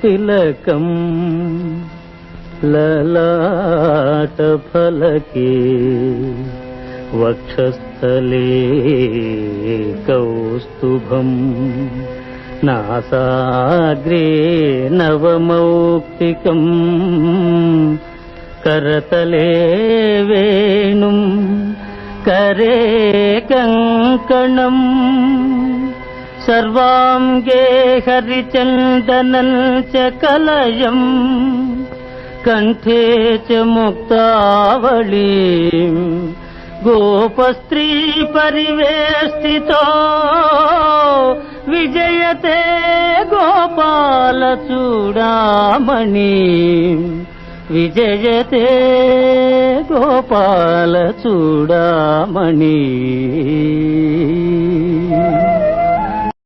తిలకం లలాట ఫలకే వక్షస్థలే కౌస్తుభం నాసాగ్రే నవమౌక్తికం करतले वेणुम् करे कङ्कणम् सर्वाङ्गे हरिचन्दनञ्च कलयम् कण्ठे च मुक्तावलीम् गोपस्त्री परिवेष्टितो विजयते गोपालचूडामणि विजयते गोपालचूडामणि